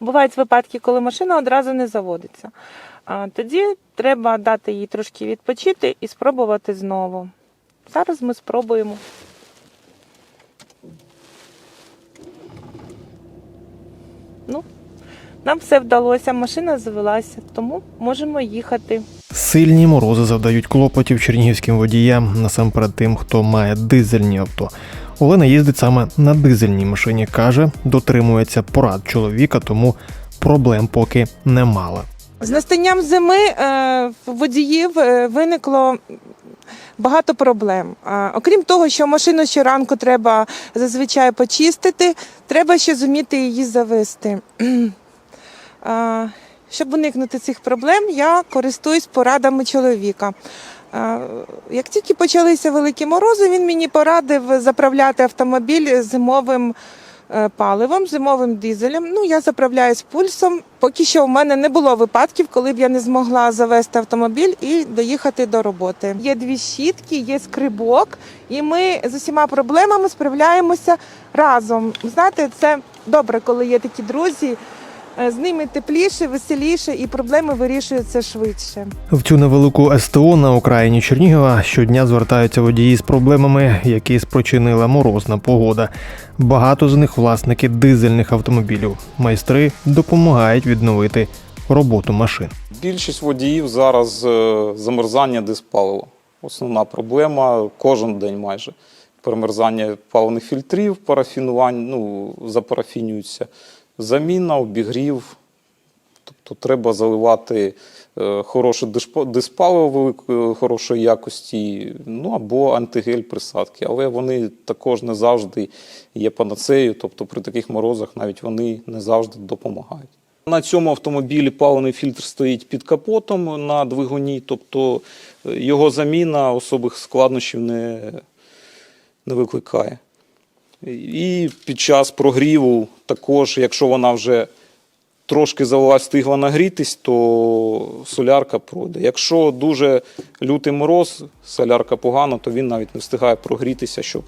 Бувають випадки, коли машина одразу не заводиться. Тоді треба дати їй трошки відпочити і спробувати знову. Зараз ми спробуємо. Ну, нам все вдалося, машина завелася, тому можемо їхати. Сильні морози завдають клопотів чернігівським водіям, насамперед тим, хто має дизельні авто. Олена їздить саме на дизельній машині. каже, дотримується порад чоловіка, тому проблем поки не мала. З настанням зими е, водіїв е, виникло багато проблем. Е, Окрім того, що машину щоранку треба зазвичай почистити, треба ще зуміти її завести. Е, Щоб уникнути цих проблем, я користуюсь порадами чоловіка. Як тільки почалися великі морози, він мені порадив заправляти автомобіль зимовим е, паливом, зимовим дизелем. Ну, я заправляюсь пульсом. Поки що в мене не було випадків, коли б я не змогла завести автомобіль і доїхати до роботи. Є дві щітки, є скрибок, і ми з усіма проблемами справляємося разом. Знаєте, це добре, коли є такі друзі. Е, З ними тепліше, веселіше, і проблеми вирішуються швидше. В цю невелику СТО на окраїні Чернігова щодня звертаються водії з проблемами, які спричинила морозна погода. Багато з них власники дизельних автомобілів. Майстри допомагають відновити роботу машин. Більшість водіїв зараз е, замерзання диспалива. Основна проблема кожен день майже. Перемерзання паливних фільтрів, парафінувань, ну, запарафінюються. Заміна, обігрів. Тобто треба заливати е, хороше диспаливо великої хорошої якості, ну або антигель присадки. Але вони також не завжди є панацеєю, тобто при таких морозах навіть вони не завжди допомагають. На цьому автомобілі паливний фільтр стоїть під капотом на двигуні, тобто е, його заміна особих складнощів не, не викликає. І під час прогріву також, якщо вона вже трошки залилась, встигла нагрітись, то солярка пройде. Якщо дуже лютий мороз, солярка погано, то він навіть не встигає прогрітися, щоб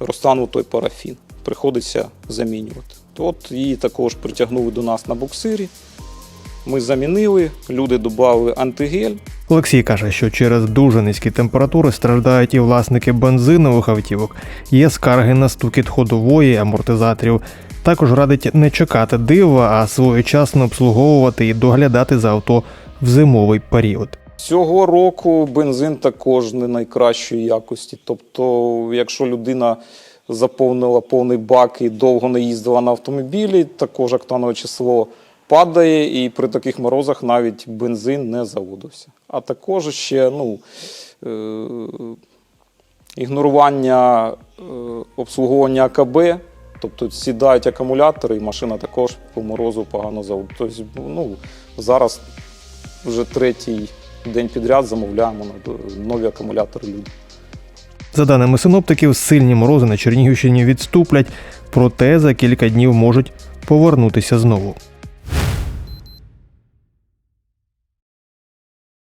розтанув той парафін. Приходиться замінювати. От її також притягнули до нас на буксирі. Ми замінили, люди додали антигель. Олексій каже, що через дуже низькі температури страждають і власники бензинових автівок. Є скарги на стукіт ходової амортизаторів. Також радить не чекати дива, а своєчасно обслуговувати і доглядати за авто в зимовий період. Цього року бензин також не найкращої якості. Тобто, якщо людина заповнила повний бак і довго не їздила на автомобілі, також октанове число падає, і при таких морозах навіть бензин не заводився. А також ще ну, е- ігнорування е- обслуговування АКБ. Тобто сідають акумулятори, і машина також по морозу погано заводить. Тобто, ну, зараз вже третій день підряд замовляємо нові акумулятори люди. За даними синоптиків, сильні морози на Чернігівщині відступлять, проте за кілька днів можуть повернутися знову.